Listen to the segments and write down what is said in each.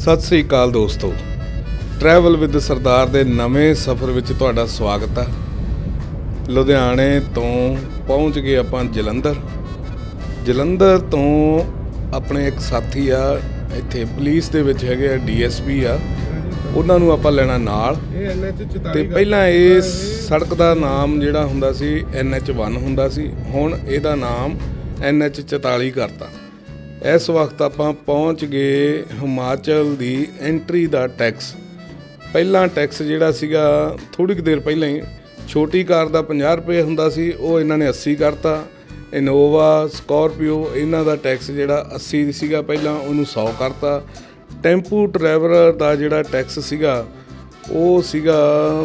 ਸਤਿ ਸ੍ਰੀ ਅਕਾਲ ਦੋਸਤੋ। Travel with ਸਰਦਾਰ ਦੇ ਨਵੇਂ ਸਫ਼ਰ ਵਿੱਚ ਤੁਹਾਡਾ ਸਵਾਗਤ ਹੈ ਲੁਧਿਆਣੇ ਤੋਂ ਪਹੁੰਚ ਗਏ ਆਪਾਂ ਜਲੰਧਰ। ਜਲੰਧਰ ਤੋਂ ਆਪਣੇ ਇੱਕ ਸਾਥੀ ਆ ਇੱਥੇ ਪੁਲਿਸ ਦੇ ਵਿੱਚ ਹੈਗੇ ਆ ਡੀਐਸਪੀ ਆ। ਉਹਨਾਂ ਨੂੰ ਆਪਾਂ ਲੈਣਾ ਨਾਲ। ਇਹ ਐਨਐਚ 44 ਤੇ ਪਹਿਲਾਂ ਇਸ ਸੜਕ ਦਾ ਨਾਮ ਜਿਹੜਾ ਹੁੰਦਾ ਸੀ NH1 ਹੁੰਦਾ ਸੀ ਹੁਣ ਇਹਦਾ ਨਾਮ NH44 ਕਰਤਾ। ਇਸ ਵਕਤ ਆਪਾਂ ਪਹੁੰਚ ਗਏ ਹਿਮਾਚਲ ਦੀ ਐਂਟਰੀ ਦਾ ਟੈਕਸ ਪਹਿਲਾਂ ਟੈਕਸ ਜਿਹੜਾ ਸੀਗਾ ਥੋੜੀ ਕੁ ਦੇਰ ਪਹਿਲਾਂ ਹੀ ਛੋਟੀ ਕਾਰ ਦਾ 50 ਰੁਪਏ ਹੁੰਦਾ ਸੀ, ਉਹ ਇਹਨਾਂ ਨੇ 80 ਕਰਤਾ। ਇਨੋਵਾ ਸਕਾਰਪੀਓ ਇਹਨਾਂ ਦਾ ਟੈਕਸ ਜਿਹੜਾ 80 ਸੀਗਾ ਪਹਿਲਾਂ, ਉਹਨੂੰ 100 ਕਰਤਾ। ਟੈਂਪੂ ਡਰਾਈਵਰ ਦਾ ਜਿਹੜਾ ਟੈਕਸ ਸੀਗਾ, ਉਹ ਸੀਗਾ,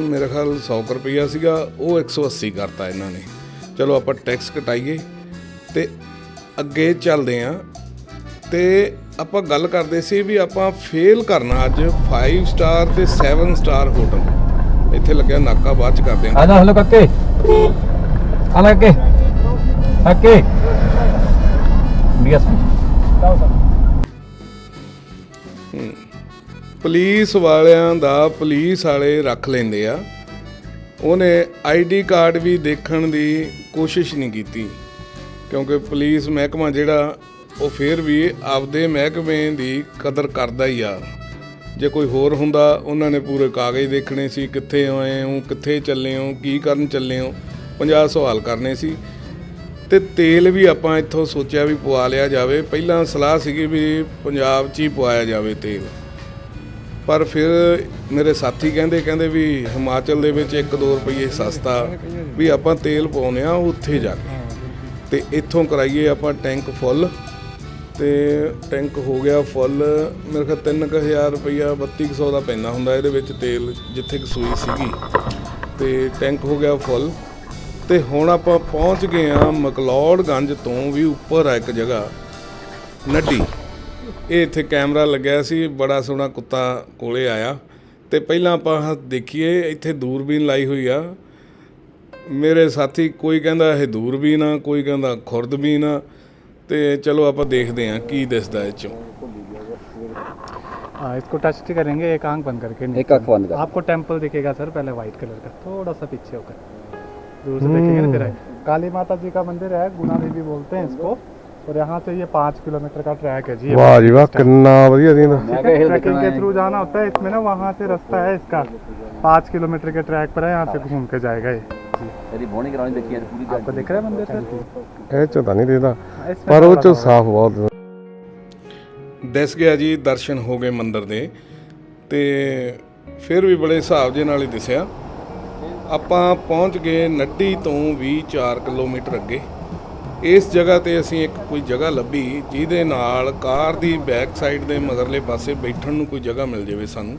ਮੇਰੇ ਖਿਆਲ 100 ਕੁ ਰੁਪਈਆ ਸੀਗਾ, ਉਹ 180 ਕਰਤਾ ਇਹਨਾਂ ਨੇ। ਚਲੋ ਆਪਾਂ ਟੈਕਸ ਕਟਾਈਏ ਤੇ ਅੱਗੇ ਚੱਲਦੇ ਆਂ। ਤੇ ਆਪਾਂ ਗੱਲ ਕਰਦੇ ਸੀ ਵੀ ਆਪਾਂ ਫੇਲ ਕਰਨਾ ਅੱਜ 5 ਸਟਾਰ ਤੇ 7 ਸਟਾਰ ਹੋਟਲ ਇੱਥੇ ਲੱਗਿਆ ਨਾਕਾ ਬਾਅਦ ਚ ਕਰਦੇ ਆਂ Ada, halo kake. Halo kake. Kake. Bias. Police ਵਾਲਿਆਂ ਦਾ ਪੁਲਿਸ ਵਾਲੇ ਰੱਖ ਲੈਂਦੇ ਆ ਉਹਨੇ ਆਈਡੀ ਕਾਰਡ ਵੀ ਦੇਖਣ ਦੀ ਕੋਸ਼ਿਸ਼ ਨਹੀਂ ਕੀਤੀ ਕਿਉਂਕਿ ਪੁਲਿਸ ਮਹਿਕਮਾ ਜਿਹੜਾ ਉਹ ਫੇਰ ਵੀ ਆਪਦੇ ਮਹਿਕਮੇ ਦੀ ਕਦਰ ਕਰਦਾ ਹੀ ਆ। ਜੇ ਕੋਈ ਹੋਰ ਹੁੰਦਾ, ਉਹਨਾਂ ਨੇ ਪੂਰੇ ਕਾਗਜ਼ ਦੇਖਣੇ ਸੀ, ਕਿੱਥੇ ਆਏ ਹੋ, ਕਿੱਥੇ ਚੱਲੇ ਹੋ, ਕੀ ਕਰਨ ਚੱਲੇ ਹੋ 50 ਸਵਾਲ ਕਰਨੇ ਸੀ। ਤੇ ਤੇਲ ਵੀ ਆਪਾਂ ਇੱਥੋਂ ਸੋਚਿਆ ਵੀ ਪਵਾ ਲਿਆ ਜਾਵੇ। ਪਹਿਲਾਂ ਸਲਾਹ ਸੀਗੀ ਵੀ ਪੰਜਾਬ 'ਚ ਹੀ ਪਵਾਇਆ ਜਾਵੇ ਤੇਲ। ਪਰ ਫਿਰ ਮੇਰੇ ਸਾਥੀ ਕਹਿੰਦੇ ਕਹਿੰਦੇ ਵੀ ਹਿਮਾਚਲ ਦੇ ਵਿੱਚ 1-2 ਰੁਪਏ ਸਸਤਾ ਵੀ ਆਪਾਂ ਤੇਲ ਪਾਉਨੇ ਆ ਉੱਥੇ ਜਾ ਕੇ। ਤੇ ਇੱਥੋਂ ਕਰਾਈਏ ਆਪਾਂ ਟੈਂਕ ਫੁੱਲ। ਤੇ ਟੈਂਕ ਹੋ ਗਿਆ ਫੁੱਲ। ਮੇਰੇ ਖਿਆਲ 3000 ਰੁਪਈਆ 3200 ਦਾ ਪੈਂਦਾ ਹੁੰਦਾ ਇਹਦੇ ਵਿੱਚ ਤੇਲ, ਜਿੱਥੇ ਕਿ ਸੂਈ ਸੀਗੀ। ਤੇ ਟੈਂਕ ਹੋ ਗਿਆ ਫੁੱਲ। ਤੇ ਹੁਣ ਆਪਾਂ ਪਹੁੰਚ ਗਏ ਆ ਮਕਲੌੜਗੰਜ ਤੋਂ ਵੀ ਉੱਪਰ ਆ ਇੱਕ ਜਗ੍ਹਾ, ਨੱਡੀ। ਇਹ ਇੱਥੇ ਕੈਮਰਾ ਲੱਗਿਆ ਸੀ, ਬੜਾ ਸੋਹਣਾ ਕੁੱਤਾ ਕੋਲੇ ਆਇਆ। ਤੇ ਪਹਿਲਾਂ ਆਪਾਂ ਆਹ ਦੇਖੀਏ, ਇੱਥੇ ਦੂਰਬੀਨ ਲਾਈ ਹੋਈ ਆ। ਮੇਰੇ ਸਾਥੀ ਕੋਈ ਕਹਿੰਦਾ ਇਹ ਦੂਰਬੀਨ ਆ, ਕੋਈ ਕਹਿੰਦਾ ਖੁਰਦਬੀਨ ਆ। ਤੇ ਚਲੋ ਆਪਾਂ ਦੇਖਦੇ ਆ ਕੀ ਦਿਸਦਾ ਇਹ ਚੋਂ हाँ इसको टच करेंगे एक आंख बंद करके एक आंख बंद कर। आपको टेम्पल दिखेगा सर पहले वाइट कलर का थोड़ा सा पीछे होकर दूर से देखेंगे ना तेरा काली माता जी का मंदिर है गुना देवी बोलते हैं इसको और यहाँ से ये पाँच किलोमीटर का ट्रैक है जी ये ਵਾਹ ਜੀ ਵਾਹ ਕਿੰਨਾ ਵਧੀਆ ਦੀਂਦਾ ठीक है ट्रैकिंग के थ्रू जाना होता है इसमें ना वहाँ से रास्ता है इसका पाँच किलोमीटर के ट्रैक पर है यहाँ से घूम के जाएगा ये जी तेरी बॉडी करानी देखी है पूरी आपको दिख रहा है मंदिर सर ਇਹ ਚ ਤਾਂ ਨਹੀਂ ਦੀਦਾ इसमें ਪਰ ਉਹ थोड़ा ਚ सा- ਸਾਫ਼ ਬਹੁਤ ਦਿਸ ਗਿਆ ਜੀ ਦਰਸ਼ਨ ਹੋ ਗਏ ਮੰਦਿਰ ਦੇ ਤੇ ਫਿਰ ਵੀ ਬੜੇ ਹਿਸਾਬ ਜੇ ਨਾਲ ਹੀ ਦਿਸਿਆ ਆਪਾਂ ਪਹੁੰਚ ਗਏ ਨੱਡੀ ਤੋਂ ਵੀ 4 ਕਿਲੋਮੀਟਰ ਅੱਗੇ ਇਸ ਜਗ੍ਹਾ ਤੇ ਅਸੀਂ ਇੱਕ ਕੋਈ ਜਗ੍ਹਾ ਲੱਭੀ ਜਿਹਦੇ ਨਾਲ ਕਾਰ ਦੀ ਬੈਕ ਸਾਈਡ ਦੇ ਮਗਰਲੇ ਪਾਸੇ ਬੈਠਣ ਨੂੰ ਕੋਈ ਜਗ੍ਹਾ ਮਿਲ ਜਾਵੇ ਸਾਨੂੰ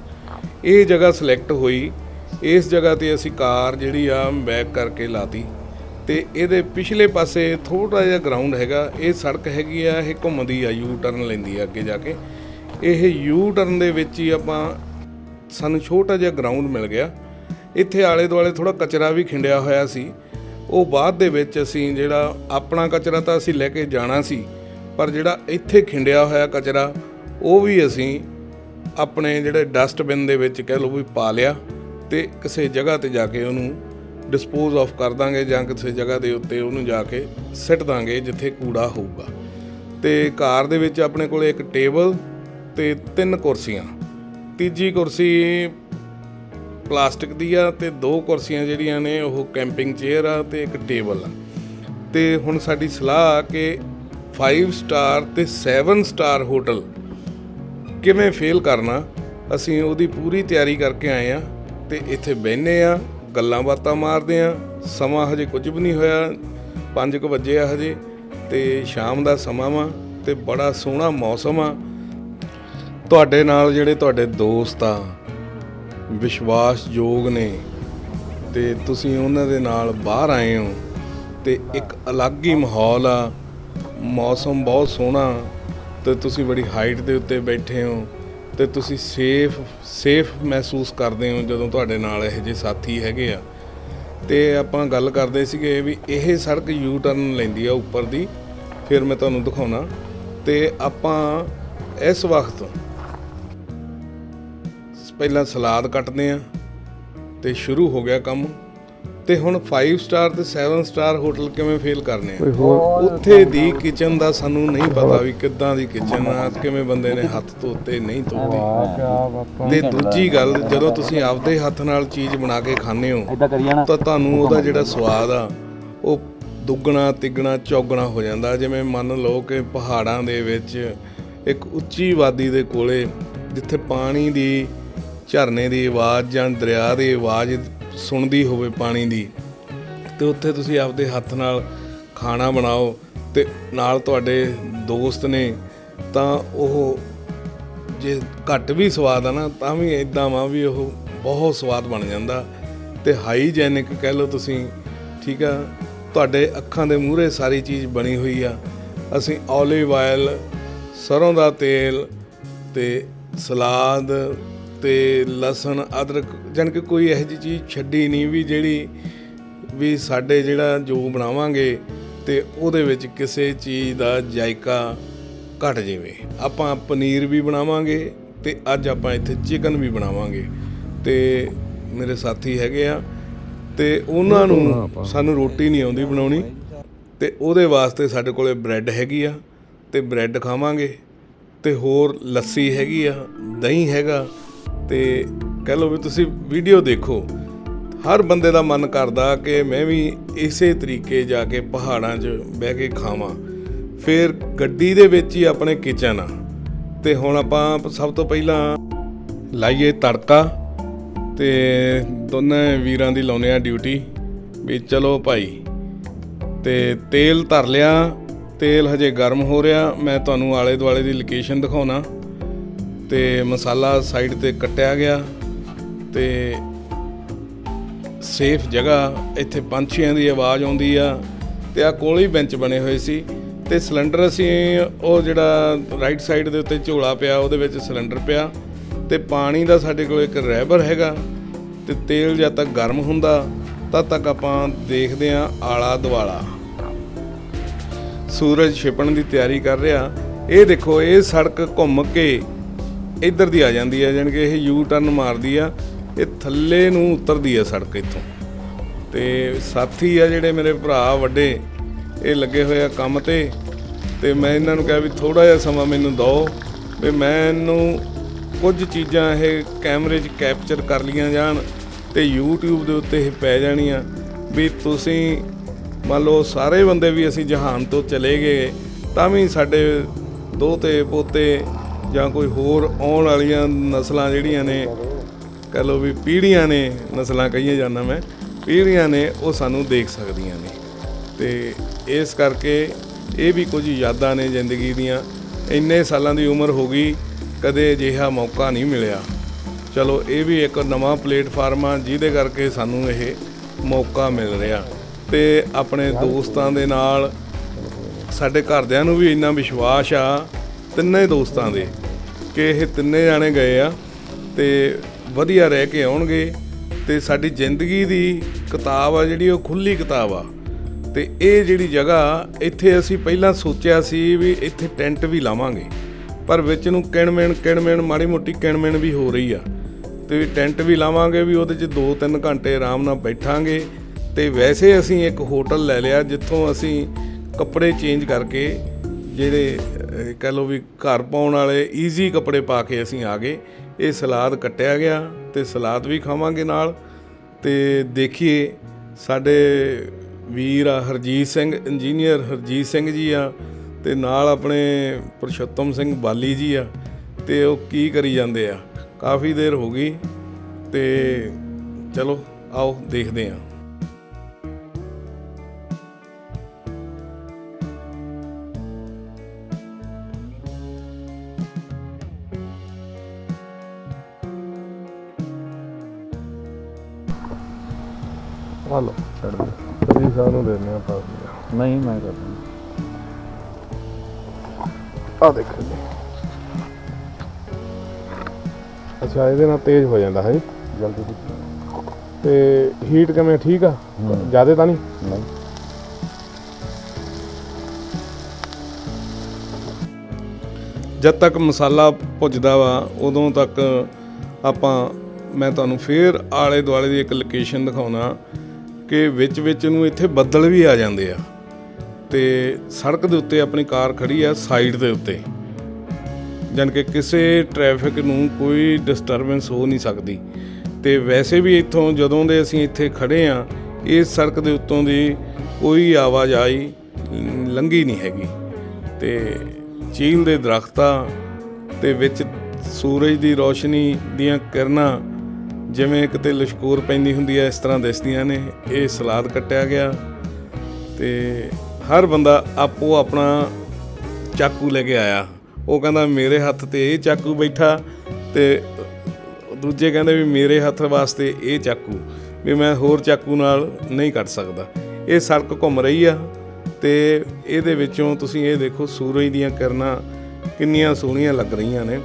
ਇਹ ਜਗ੍ਹਾ ਸਿਲੈਕਟ ਹੋਈ ਇਸ ਜਗ੍ਹਾ ਤੇ ਅਸੀਂ ਕਾਰ ਜਿਹੜੀ ਆ ਬੈਕ ਕਰਕੇ ਲਾਤੀ ਤੇ ਇਹਦੇ ਪਿਛਲੇ ਪਾਸੇ ਥੋੜਾ ਜਿਹਾ ਗਰਾਊਂਡ ਹੈਗਾ, ਇਹ ਸੜਕ ਹੈਗੀ ਆ, ਇਹ ਘੁੰਮਦੀ ਆ ਯੂ ਟਰਨ ਲੈਂਦੀ ਆ ਅੱਗੇ ਜਾ ਕੇ। ਇਹ ਯੂ ਟਰਨ ਦੇ ਵਿੱਚ ਹੀ ਆਪਾਂ ਸਾਨੂੰ ਛੋਟਾ ਜਿਹਾ ਗਰਾਊਂਡ ਮਿਲ ਗਿਆ। ਇੱਥੇ ਆਲੇ ਦੁਆਲੇ ਥੋੜਾ ਕਚਰਾ ਵੀ ਖਿੰਡਿਆ ਹੋਇਆ ਸੀ। ਉਹ ਬਾਅਦ ਦੇ ਵਿੱਚ ਅਸੀਂ ਜਿਹੜਾ ਆਪਣਾ ਕਚਰਾ ਤਾਂ ਅਸੀਂ ਲੈ ਕੇ ਜਾਣਾ ਸੀ, ਪਰ ਜਿਹੜਾ ਇੱਥੇ ਖਿੰਡਿਆ ਹੋਇਆ ਕਚਰਾ, ਉਹ ਵੀ ਅਸੀਂ ਆਪਣੇ ਜਿਹੜੇ ਡਸਟਬਿਨ ਦੇ ਵਿੱਚ ਕਹਿ ਲਓ ਵੀ ਪਾ ਲਿਆ। ਤੇ ਕਿਸੇ ਜਗ੍ਹਾ ਤੇ ਜਾ ਕੇ ਉਹਨੂੰ ਡਿਸਪੋਜ਼ ਆਫ ਕਰ ਦਾਂਗੇ ਜਾਂ ਕਿਸੇ ਜਗ੍ਹਾ ਦੇ ਉੱਤੇ ਉਹਨੂੰ ਜਾ ਕੇ ਸਿੱਟ ਦਾਂਗੇ ਜਿੱਥੇ ਕੂੜਾ ਹੋਊਗਾ। ਤੇ ਕਾਰ ਦੇ ਵਿੱਚ ਆਪਣੇ ਕੋਲ ਇੱਕ ਟੇਬਲ ਤੇ ਤਿੰਨ ਕੁਰਸੀਆਂ। ਤੀਜੀ ਕੁਰਸੀ ਪਲਾਸਟਿਕ ਦੀ ਆ ਤੇ ਦੋ ਕੁਰਸੀਆਂ ਜਿਹੜੀਆਂ ਨੇ ਉਹ ਕੈਂਪਿੰਗ ਚੇਅਰ ਆ ਤੇ ਇੱਕ ਟੇਬਲ ਆ। ਤੇ ਹੁਣ ਸਾਡੀ ਸਲਾਹ ਆ ਕਿ 5 ਸਟਾਰ ਤੇ 7 ਸਟਾਰ ਹੋਟਲ ਕਿਵੇਂ ਫੇਲ ਕਰਨਾ, ਅਸੀਂ ਉਹਦੀ ਪੂਰੀ ਤਿਆਰੀ ਕਰਕੇ ਆਏ ਆ। ਤੇ ਇੱਥੇ ਬਹਿਨੇ ਆ, ਗੱਲਾਂ ਬਾਤਾਂ ਮਾਰਦੇ ਆ, ਸਮਾਂ ਹਜੇ ਕੁਝ ਵੀ ਨਹੀਂ ਹੋਇਆ 5:00 ਵਜੇ ਆ ਹਜੇ, ਤੇ ਸ਼ਾਮ ਦਾ ਸਮਾਂ ਵਾ ਤੇ ਬੜਾ ਸੋਹਣਾ ਮੌਸਮ ਆ। ਤੁਹਾਡੇ ਨਾਲ ਜਿਹੜੇ ਤੁਹਾਡੇ ਦੋਸਤ ਆ, ਵਿਸ਼ਵਾਸਯੋਗ ਨੇ, ਤੇ ਤੁਸੀਂ ਉਹਨਾਂ ਦੇ ਨਾਲ ਬਾਹਰ ਆਏ ਹੋ, ਤੇ ਇੱਕ ਅਲੱਗ ਹੀ ਮਾਹੌਲ ਆ, ਮੌਸਮ ਬਹੁਤ ਸੋਹਣਾ, ਤੇ ਤੁਸੀਂ ਬੜੀ ਹਾਈਟ ਦੇ ਉੱਤੇ ਬੈਠੇ ਹੋ ਤੇ ਤੁਸੀਂ ਸੇਫ ਸੇਫ ਮਹਿਸੂਸ ਕਰਦੇ ਹੋ ਜਦੋਂ ਤੁਹਾਡੇ ਨਾਲ ਇਹੋ ਜਿਹੇ ਸਾਥੀ ਹੈਗੇ ਆ। ਤੇ ਆਪਾਂ ਗੱਲ ਕਰਦੇ ਸੀਗੇ ਵੀ ਇਹ ਸੜਕ ਯੂ ਟਰਨ ਲੈਂਦੀ ਆ ਉੱਪਰ ਦੀ। ਫਿਰ ਮੈਂ ਤੁਹਾਨੂੰ ਦਿਖਾਉਣਾ। ਤੇ ਆਪਾਂ ਇਸ ਵਕਤ ਪਹਿਲਾਂ ਸਲਾਦ ਕੱਟਦੇ ਆ ਤੇ ਸ਼ੁਰੂ ਹੋ ਗਿਆ ਕੰਮ। ਤੇ ਹੁਣ 5 ਸਟਾਰ ਤੇ 7 ਸਟਾਰ ਹੋਟਲ ਕਿਵੇਂ ਫੇਲ ਕਰਨੇ ਆ? ਉੱਥੇ ਦੀ ਕਿਚਨ ਦਾ ਸਾਨੂੰ ਨਹੀਂ ਪਤਾ ਵੀ ਕਿੱਦਾਂ ਦੀ ਕਿਚਨ ਆ ਕਿਵੇਂ ਬੰਦੇ ਨੇ ਹੱਥ ਧੋਤੇ ਨਹੀਂ ਧੋਤੇ। ਤੇ ਦੂਜੀ ਗੱਲ ਜਦੋਂ ਤੁਸੀਂ ਆਪਦੇ ਹੱਥ ਨਾਲ ਚੀਜ਼ ਬਣਾ ਕੇ ਖਾਂਦੇ ਹੋ ਤਾਂ ਤੁਹਾਨੂੰ ਉਹਦਾ ਜਿਹੜਾ ਸਵਾਦ ਆ ਉਹ ਦੁੱਗਣਾ ਤਿੱਗਣਾ ਚੌਗਣਾ ਹੋ ਜਾਂਦਾ। ਜਿਵੇਂ ਮੰਨ ਲਓ ਕਿ ਪਹਾੜਾਂ ਦੇ ਵਿੱਚ ਇੱਕ ਉੱਚੀ ਵਾਦੀ ਦੇ ਕੋਲੇ ਜਿੱਥੇ ਪਾਣੀ ਦੀ ਝਰਨੇ ਦੀ ਆਵਾਜ਼ ਜਾਂ ਦਰਿਆ ਦੀ ਆਵਾਜ਼ ਸੁਣਦੀ ਹੋਵੇ ਪਾਣੀ ਦੀ, ਤੇ ਉੱਥੇ ਤੁਸੀਂ ਆਪਦੇ ਹੱਥ ਨਾਲ ਖਾਣਾ ਬਣਾਓ ਤੇ ਨਾਲ ਤੁਹਾਡੇ ਦੋਸਤ ਨੇ, ਤਾਂ ਉਹ ਜੇ ਘੱਟ ਵੀ ਸਵਾਦ ਆ ਨਾ, ਤਾਂ ਵੀ ਇਦਾਂ ਵਾ ਵੀ ਉਹ ਬਹੁਤ ਸਵਾਦ ਬਣ ਜਾਂਦਾ। ਤੇ ਹਾਈਜੈਨਿਕ ਕਹਿ ਲਓ ਤੁਸੀਂ, ਠੀਕ ਆ, ਤੁਹਾਡੇ ਅੱਖਾਂ ਦੇ ਮੂਹਰੇ ਸਾਰੀ ਚੀਜ਼ ਬਣੀ ਹੋਈ ਆ। ਅਸੀਂ ਓਲੀਵ ਆਇਲ ਸਰੋਂ ਦਾ ਤੇਲ ਤੇ ਸਲਾਦ ਤੇ ਲਸਣ ਅਦਰਕ ਜਾਣੀ ਕਿ ਕੋਈ ਇਹੋ ਜਿਹੀ ਚੀਜ਼ ਛੱਡੀ ਨਹੀਂ ਵੀ ਜਿਹੜੀ ਵੀ ਸਾਡੇ ਜਿਹੜਾ ਜੋ ਬਣਾਵਾਂਗੇ ਤੇ ਉਹਦੇ ਵਿੱਚ ਕਿਸੇ ਚੀਜ਼ ਦਾ ਜਾਇਕਾ ਘਟ ਜਾਵੇ। ਆਪਾਂ ਪਨੀਰ ਵੀ ਬਣਾਵਾਂਗੇ ਤੇ ਅੱਜ ਆਪਾਂ ਇੱਥੇ ਚਿਕਨ ਵੀ ਬਣਾਵਾਂਗੇ। ਤੇ ਮੇਰੇ ਸਾਥੀ ਹੈਗੇ ਆ ਤੇ ਉਹਨਾਂ ਨੂੰ ਸਾਨੂੰ ਰੋਟੀ ਨਹੀਂ ਆਉਂਦੀ ਬਣਾਉਣੀ ਤੇ ਉਹਦੇ ਵਾਸਤੇ ਸਾਡੇ ਕੋਲੇ ਬ੍ਰੈਡ ਹੈਗੀ ਆ ਤੇ ਬ੍ਰੈਡ ਖਾਵਾਂਗੇ ਤੇ ਹੋਰ ਲੱਸੀ ਹੈਗੀ ਆ ਦਹੀਂ ਹੈਗਾ ਤੇ ਕਹਿ ਲਓ ਵੀ ਤੁਸੀਂ ਵੀਡੀਓ ਦੇਖੋ, ਹਰ ਬੰਦੇ ਦਾ ਮਨ ਕਰਦਾ ਕਿ ਮੈਂ ਵੀ ਇਸੇ ਤਰੀਕੇ ਜਾ ਕੇ ਪਹਾੜਾਂ 'ਚ ਬਹਿ ਕੇ ਖਾਵਾਂ। ਫਿਰ ਗੱਡੀ ਦੇ ਵਿੱਚ ਹੀ ਆਪਣੇ ਕਿਚਨ ਆ। ਤੇ ਹੁਣ ਆਪਾਂ ਸਭ ਤੋਂ ਪਹਿਲਾਂ ਲਾਈਏ ਤੜਕਾ ਤੇ ਦੋਨੇ ਵੀਰਾਂ ਦੀ ਲਾਉਨੇ ਆ ਡਿਊਟੀ ਵੀ ਚਲੋ ਭਾਈ। ਤੇ ਤੇਲ ਧਰ ਲਿਆ, ਤੇਲ ਹਜੇ ਗਰਮ ਹੋ ਰਿਹਾ, ਮੈਂ ਤੁਹਾਨੂੰ ਆਲੇ ਦੁਆਲੇ ਦੀ ਲੋਕੇਸ਼ਨ ਦਿਖਾਉਣਾ। ਤੇ ਮਸਾਲਾ ਸਾਈਡ ਤੇ ਕੱਟਿਆ ਗਿਆ ਤੇ ਸੇਫ ਜਗ੍ਹਾ ਇੱਥੇ ਪੰਛੀਆਂ ਦੀ ਆਵਾਜ਼ ਆਉਂਦੀ ਆ ਤੇ ਆ ਕੋਲ ਹੀ ਬੈਂਚ ਬਣੇ ਹੋਏ ਸੀ ਤੇ ਸਿਲੰਡਰ ਅਸੀਂ ਉਹ ਜਿਹੜਾ ਰਾਈਟ ਸਾਈਡ ਦੇ ਉੱਤੇ ਝੋਲਾ ਪਿਆ, ਉਹਦੇ ਵਿੱਚ ਸਿਲੰਡਰ ਪਿਆ ਤੇ ਪਾਣੀ ਦਾ ਸਾਡੇ ਕੋਲ ਇੱਕ ਰੈਬਰ ਹੈਗਾ ਤੇ ਤੇਲ ਜਦ ਤੱਕ ਗਰਮ ਹੁੰਦਾ ਤਦ ਤੱਕ ਆਪਾਂ ਦੇਖਦੇ ਆਂ ਆਲਾ ਦਵਾਲਾ ਸੂਰਜ ਛਿਪਣ ਦੀ ਤਿਆਰੀ ਕਰ ਰਿਹਾ। ਇਹ ਦੇਖੋ, ਇਹ ਸੜਕ ਘੁੰਮ ਕੇ ਇੱਧਰ ਦੀ ਆ ਜਾਂਦੀ ਹੈ ਜਾਣੀ ਕਿ ਇਹ ਯੂ ਟਰਨ ਮਾਰਦੀ ਆ, ਇਹ ਥੱਲੇ ਨੂੰ ਉਤਰਦੀ ਆ ਸੜਕ ਇੱਥੋਂ। ਤੇ ਸਾਥੀ ਆ ਜਿਹੜੇ ਮੇਰੇ ਭਰਾ ਵੱਡੇ, ਇਹ ਲੱਗੇ ਹੋਏ ਆ ਕੰਮ ਤੇ ਤੇ ਮੈਂ ਇਹਨਾਂ ਨੂੰ ਕਿਹਾ ਵੀ ਥੋੜਾ ਜਿਹਾ ਸਮਾਂ ਮੈਨੂੰ ਦਿਓ, ਵੀ ਮੈਨੂੰ ਕੁਝ ਚੀਜ਼ਾਂ ਇਹ ਕੈਮਰੇ 'ਚ ਕੈਪਚਰ ਕਰ ਲੀਆਂ ਜਾਣ ਤੇ YouTube ਦੇ ਉੱਤੇ ਇਹ ਪੈ ਜਾਣੀਆਂ, ਵੀ ਤੁਸੀਂ ਮੰਨ ਲਓ ਸਾਰੇ ਬੰਦੇ ਵੀ ਅਸੀਂ ਜਹਾਨ ਤੋਂ ਚਲੇ ਗਏ, ਤਾਂ ਵੀ ਸਾਡੇ ਦੋਤੇ, ਪੋਤੇ ਜਾਂ ਕੋਈ ਹੋਰ ਆਉਣ ਵਾਲੀਆਂ ਨਸਲਾਂ ਜਿਹੜੀਆਂ ਨੇ, ਕਹ ਲਓ ਵੀ ਪੀੜ੍ਹੀਆਂ ਨੇ ਨਸਲਾਂ ਕਹੀਆਂ ਜਾਂਦਾ ਮੈਂ, ਪੀੜ੍ਹੀਆਂ ਨੇ ਉਹ ਸਾਨੂੰ ਦੇਖ ਸਕਦੀਆਂ ਨੇ। ਤੇ ਇਸ ਕਰਕੇ ਇਹ ਵੀ ਕੁਝ ਯਾਦਾਂ ਨੇ ਜ਼ਿੰਦਗੀ ਦੀਆਂ। ਇੰਨੇ ਸਾਲਾਂ ਦੀ ਉਮਰ ਹੋ ਗਈ, ਕਦੇ ਅਜਿਹਾ ਮੌਕਾ ਨਹੀਂ ਮਿਲਿਆ। ਚਲੋ, ਇਹ ਵੀ ਇੱਕ ਨਵਾਂ ਪਲੇਟਫਾਰਮ ਆ, ਜਿਹਦੇ ਕਰਕੇ ਸਾਨੂੰ ਇਹ ਮੌਕਾ ਮਿਲ ਰਿਹਾ। ਤੇ ਆਪਣੇ ਦੋਸਤਾਂ ਦੇ ਨਾਲ, ਸਾਡੇ ਘਰਦਿਆਂ ਨੂੰ ਵੀ ਇੰਨਾ ਵਿਸ਼ਵਾਸ ਆ, ਤਿੰਨੇ ਦੋਸਤਾਂ ਦੇ। ਕਿ ਇਹ ਤਿੰਨੇ ਜਾਣੇ ਗਏ ਆ ਤੇ ਵਧੀਆ ਰਹਿ ਕੇ ਆਉਣਗੇ ਤੇ ਸਾਡੀ ਜ਼ਿੰਦਗੀ ਦੀ ਕਿਤਾਬ ਆ ਜਿਹੜੀ ਉਹ ਖੁੱਲੀ ਕਿਤਾਬ ਆ। ਤੇ ਇਹ ਜਿਹੜੀ ਜਗ੍ਹਾ ਇੱਥੇ ਅਸੀਂ ਪਹਿਲਾਂ ਸੋਚਿਆ ਸੀ ਵੀ ਇੱਥੇ ਟੈਂਟ ਵੀ ਲਾਵਾਂਗੇ, ਪਰ ਵਿੱਚ ਨੂੰ ਕਿਣਮਿਣ ਕਿਣਮਿਣ ਮਾੜੀ ਮੋਟੀ ਕਿਣਮਿਣ ਵੀ ਹੋ ਰਹੀ ਆ। ਤੇ ਟੈਂਟ ਵੀ ਲਾਵਾਂਗੇ ਵੀ ਉਹਦੇ 'ਚ 2-3 ਘੰਟੇ ਆਰਾਮ ਨਾਲ ਬੈਠਾਂਗੇ। ਤੇ ਵੈਸੇ ਅਸੀਂ ਇੱਕ ਹੋਟਲ ਲੈ ਲਿਆ ਜਿੱਥੋਂ ਅਸੀਂ ਕੱਪੜੇ ਚੇਂਜ ਕਰਕੇ ਜਿਹੜੇ ਕਹਿ ਲਓ ਵੀ ਘਰ ਪਾਉਣ ਵਾਲੇ ਈਜ਼ੀ ਕੱਪੜੇ ਪਾ ਕੇ ਅਸੀਂ ਆ ਗਏ। ਇਹ ਸਲਾਦ ਕੱਟਿਆ ਗਿਆ ਤੇ ਸਲਾਦ ਵੀ ਖਾਵਾਂਗੇ ਨਾਲ। ਤੇ ਦੇਖੀਏ, ਸਾਡੇ ਵੀਰ ਆ ਹਰਜੀਤ ਸਿੰਘ ਇੰਜੀਨੀਅਰ ਹਰਜੀਤ ਸਿੰਘ ਜੀ ਆ ਤੇ ਨਾਲ ਆਪਣੇ ਪੁਰਸ਼ੋਤਮ ਸਿੰਘ ਬਾਲੀ ਜੀ ਆ ਤੇ ਉਹ ਕੀ ਕਰੀ ਜਾਂਦੇ ਆ। ਕਾਫੀ ਦੇਰ ਹੋ ਗਈ ਤੇ ਚਲੋ ਆਓ ਦੇਖਦੇ ਆ। ਆ ਲੋ ਛੱਡ ਦੇ। ਕਦੀ ਸਾਨੂੰ ਦੇਣੇ ਆ ਪਾ ਨਹੀਂ ਮੈਂ ਕਰਦਾ। ਆ ਦੇਖੋ ਜੀ ਅੱਛਾ ਇਹਦੇ ਨਾਲ ਤੇਜ਼ ਹੋ ਜਾਂਦਾ ਹੈ ਜੀ। ਜਲਦੀ ਦੀ ਤੇ ਹੀਟ ਕਿਵੇਂ ਠੀਕ ਆ? ਜ਼ਿਆਦਾ ਤਾਂ ਨਹੀਂ? ਨਹੀਂ। ਜਦ ਤੱਕ ਮਸਾਲਾ ਭੁੱਜਦਾ ਵਾ ਉਦੋਂ ਤੱਕ ਆਪਾਂ ਮੈਂ ਤੁਹਾਨੂੰ ਫੇਰ ਆਲੇ ਦੁਆਲੇ ਦੀ ਇੱਕ ਲੋਕੇਸ਼ਨ ਦਿਖਾਉਣਾ। ਕਿ ਵਿੱਚ ਵਿੱਚ ਨੂੰ ਇੱਥੇ ਬੱਦਲ ਵੀ ਆ ਜਾਂਦੇ ਆ। ਤੇ ਸੜਕ ਦੇ ਉੱਤੇ ਆਪਣੀ ਕਾਰ ਖੜੀ ਆ ਸਾਈਡ ਦੇ ਉੱਤੇ। ਜਾਣੀ ਕਿ ਕਿਸੇ ਟ੍ਰੈਫਿਕ ਨੂੰ ਕੋਈ ਡਿਸਟਰਬੈਂਸ ਹੋ ਨਹੀਂ ਸਕਦੀ। ਤੇ ਵੈਸੇ ਵੀ ਇੱਥੋਂ ਜਦੋਂ ਦੇ ਅਸੀਂ ਇੱਥੇ ਖੜੇ ਆ ਇਸ ਸੜਕ ਦੇ ਉੱਤੋਂ ਦੀ ਕੋਈ ਆਵਾਜਾਈ ਲ- ਲੰਘੀ ਨਹੀਂ ਹੈਗੀ। ਤੇ ਚੀਲ ਦੇ ਦਰਖਤਾਂ ਤੇ ਵਿੱਚ ਸੂਰਜ ਦੀ ਰੋਸ਼ਨੀ ਦੀਆਂ ਕਿਰਨਾਂ ਜਿਵੇਂ ਕਿਤੇ ਲਸ਼ਕੂਰ ਪੈਂਦੀ ਹੁੰਦੀ ਹੈ ਇਸ ਤਰ੍ਹਾਂ ਦਿਸਦੀਆਂ ਨੇ, ਇਹ ਸਲਾਦ ਕੱਟਿਆ ਗਿਆ ਤੇ ਹਰ ਬੰਦਾ ਆਪੋ ਆਪਣਾ ਚਾਕੂ ਲੈ ਕੇ ਆਇਆ। ਉਹ ਕਹਿੰਦਾ, ਮੇਰੇ ਹੱਥ ਤੇ ਇਹ ਚਾਕੂ ਬੈਠਾ ਤੇ ਦੂਜੇ ਕਹਿੰਦੇ ਵੀ, ਮੇਰੇ ਹੱਥ ਵਾਸਤੇ ਇਹ ਚਾਕੂ। ਵੀ ਮੈਂ ਹੋਰ ਚਾਕੂ ਨਾਲ ਨਹੀਂ ਕੱਟ ਸਕਦਾ। ਇਹ ਸੜਕ ਘੁੰਮ ਰਹੀ ਆ ਤੇ ਇਹਦੇ ਵਿੱਚੋਂ ਤੁਸੀਂ ਇਹ ਦੇਖੋ, ਸੂਰਜ ਦੀਆਂ ਕਿਰਨਾਂ ਕਿੰਨੀਆਂ ਸੋਹਣੀਆਂ ਲੱਗ ਰਹੀਆਂ ਨੇ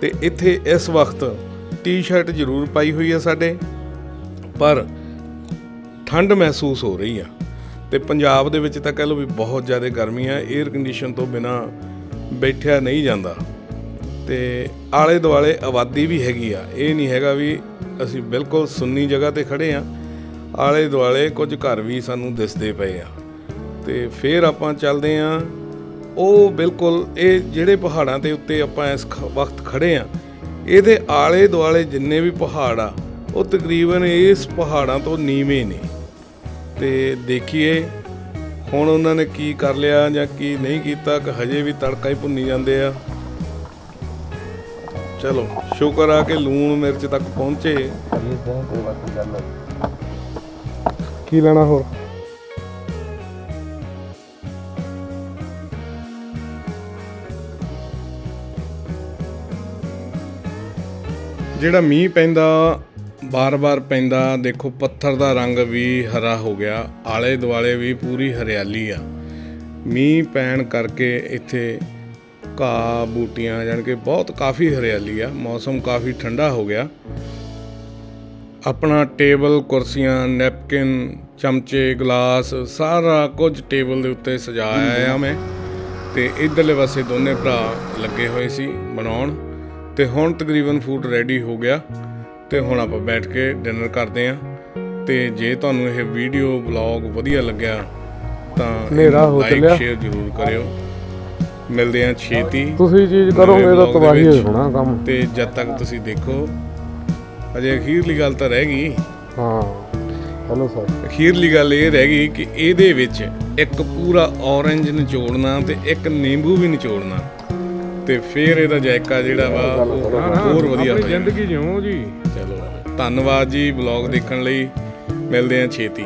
ਤੇ ਇੱਥੇ ਇਸ ਵਕਤ ਟੀ-ਸ਼ਰਟ ਜ਼ਰੂਰ ਪਾਈ ਹੋਈ ਆ ਸਾਡੇ, ਪਰ ਠੰਡ ਮਹਿਸੂਸ ਹੋ ਰਹੀ ਆ। ਤੇ ਪੰਜਾਬ ਦੇ ਵਿੱਚ ਤਾਂ ਕਹਿ ਲਓ ਵੀ ਬਹੁਤ ਜ਼ਿਆਦਾ ਗਰਮੀ ਆ 에ਅਰ ਕੰਡੀਸ਼ਨ ਤੋਂ ਬਿਨਾ ਬੈਠਿਆ ਨਹੀਂ ਜਾਂਦਾ। ਤੇ ਆਲੇ ਦੁਆਲੇ ਆਬਾਦੀ ਵੀ ਹੈਗੀ ਆ, ਇਹ ਨਹੀਂ ਹੈਗਾ ਵੀ ਅਸੀਂ ਬਿਲਕੁਲ ਸੁੰਨੀ ਜਗ੍ਹਾ ਤੇ ਖੜੇ ਆ ਆਲੇ ਦੁਆਲੇ ਕੁਝ ਘਰ ਵੀ ਸਾਨੂੰ ਦਿਸਦੇ ਪਏ ਆ। ਤੇ ਫਿਰ ਆਪਾਂ ਚੱਲਦੇ ਆ, ਉਹ ਬਿਲਕੁਲ ਇਹ ਜਿਹੜੇ ਪਹਾੜਾਂ ਦੇ ਉੱਤੇ ਆਪਾਂ ਇਸ ਖ- ਵਕਤ ਖੜੇ ਆ ਇਹਦੇ ਆਲੇ ਦੁਆਲੇ ਜਿੰਨੇ ਵੀ ਪਹਾੜ ਆ ਉਹ ਤਕਰੀਬਨ ਇਸ ਪਹਾੜਾਂ ਤੋਂ ਨੀਵੇਂ ਨੇ। ਤੇ ਦੇਖੀਏ ਹੁਣ ਉਹਨਾਂ ਨੇ ਕੀ ਕਰ ਲਿਆ ਜਾਂ ਕੀ ਨਹੀਂ ਕੀਤਾ ਕਿ ਹਜੇ ਵੀ ਤੜਕਾ ਹੀ ਭੁੰਨੀ ਜਾਂਦੇ ਆ। ਚਲੋ ਸ਼ੁਕਰ ਆ ਕਿ ਲੂਣ ਮਿਰਚ ਤੱਕ ਪਹੁੰਚੇ। ਕੀ ਲੈਣਾ ਹੋਰ? ਜਿਹੜਾ ਮੀਂਹ ਪੈਂਦਾ, ਬਾਰ-ਬਾਰ ਪੈਂਦਾ, ਦੇਖੋ ਪੱਥਰ ਦਾ ਰੰਗ ਵੀ ਹਰਾ ਹੋ ਗਿਆ ਆਲੇ ਦੁਆਲੇ ਵੀ ਪੂਰੀ ਹਰਿਆਲੀ ਆ। ਮੀਂਹ ਪੈਣ ਕਰਕੇ ਇੱਥੇ ਘਾਹ ਬੂਟੀਆਂ ਜਾਣੀ ਕਿ ਬਹੁਤ ਕਾਫੀ ਹਰਿਆਲੀ ਆ, ਮੌਸਮ ਕਾਫੀ ਠੰਡਾ ਹੋ ਗਿਆ। ਆਪਣਾ ਟੇਬਲ, ਕੁਰਸੀਆਂ, ਨੈਪਕਿਨ, ਚਮਚੇ, ਗਲਾਸ, ਸਾਰਾ ਕੁਝ ਟੇਬਲ ਦੇ ਉੱਤੇ ਸਜਾਇਆ ਆ ਮੈਂ ਤੇ ਇਧਰਲੇ ਪਾਸੇ ਦੋਨੇ ਭਰਾ ਲੱਗੇ ਹੋਏ ਸੀ ਬਣਾਉਣ। ਤੇ ਹੁਣ ਤਕਰੀਬਨ ਫੂਡ ਰੈਡੀ ਹੋ ਗਿਆ ਤੇ ਹੁਣ ਆਪਾਂ ਬੈਠ ਕੇ ਡਿਨਰ ਕਰਦੇ ਆਂ ਤੇ ਜੇ ਤੁਹਾਨੂੰ ਇਹ ਵੀਡੀਓ ਵਲੌਗ ਵਧੀਆ ਲੱਗਿਆ ਤਾਂ ਹਨੇਰਾ ਹੋ ਲਾਈਕ ਚੱਲਿਆ। ਸ਼ੇਅਰ ਜ਼ਰੂਰ ਕਰਿਓ। ਮਿਲਦੇ ਆਂ ਛੇਤੀ ਤੁਸੀਂ ਚੀਜ਼ ਕਰੋਗੇ ਤਾਂ ਤਬਾਹੀ। ਹੋਣਾ ਕੰਮ। ਤੇ ਜਦ ਤੱਕ ਤੁਸੀਂ ਦੇਖੋ ਅਜੇ ਅਖੀਰਲੀ ਗੱਲ ਤਾਂ ਰਹਿ ਗਈ। ਹਾਂ ਚਲੋ ਸਰ। ਅਖੀਰਲੀ ਗੱਲ ਇਹ ਰਹਿ ਗਈ ਕਿ ਇਹਦੇ ਵਿੱਚ ਇੱਕ ਪੂਰਾ ਔਰੰਜ ਨਿਚੋੜਨਾ ਤੇ ਇੱਕ ਨਿੰਬੂ ਵੀ ਨਿਚੋੜਨਾ। ਤੇ ਫਿਰ ਇਹਦਾ ਜਾਇਕਾ ਜਿਹੜਾ ਵਾ ਉਹ ਹੋਰ ਵਧੀਆ ਹੋ ਆਪਣੀ ਜਾਣਾ ਜ਼ਿੰਦਗੀ ਜਿਉਂ ਜੀ। ਚਲੋ ਧੰਨਵਾਦ ਜੀ ਵਲੌਗ ਦੇਖਣ ਲਈ। ਮਿਲਦੇ ਹਾਂ ਛੇਤੀ।